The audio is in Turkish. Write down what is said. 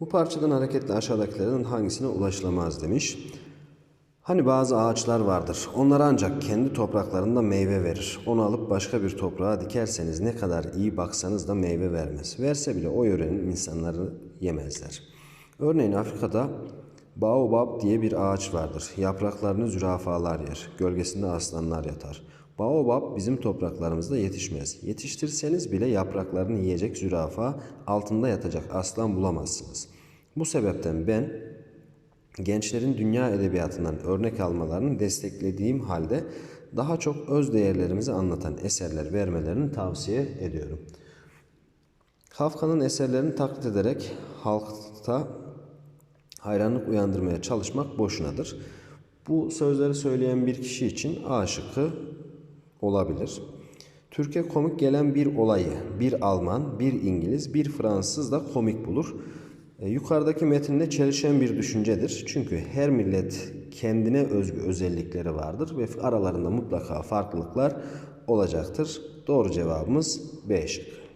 Bu parçadan hareketle aşağıdakilerden hangisine ulaşılamaz demiş. Hani bazı ağaçlar vardır. Onlar ancak kendi topraklarında meyve verir. Onu alıp başka bir toprağa dikerseniz ne kadar iyi baksanız da meyve vermez. Verse bile o yörenin insanları yemezler. Örneğin Afrika'da baobab diye bir ağaç vardır. Yapraklarını zürafalar yer. Gölgesinde aslanlar yatar. Baobab bizim topraklarımızda yetişmez. Yetiştirseniz bile yapraklarını yiyecek zürafa, altında yatacak aslan bulamazsınız. Bu sebepten ben gençlerin dünya edebiyatından örnek almalarını desteklediğim halde daha çok öz değerlerimizi anlatan eserler vermelerini tavsiye ediyorum. Kafka'nın eserlerini taklit ederek halkta hayranlık uyandırmaya çalışmak boşunadır. Bu sözleri söyleyen bir kişi için A şıkkı olabilir. Türkiye komik gelen bir olayı bir Alman, bir İngiliz, bir Fransız da komik bulur. E, yukarıdaki metinde çelişen bir düşüncedir. Çünkü her millet kendine özgü özellikleri vardır ve aralarında mutlaka farklılıklar olacaktır. Doğru cevabımız B şıkkı.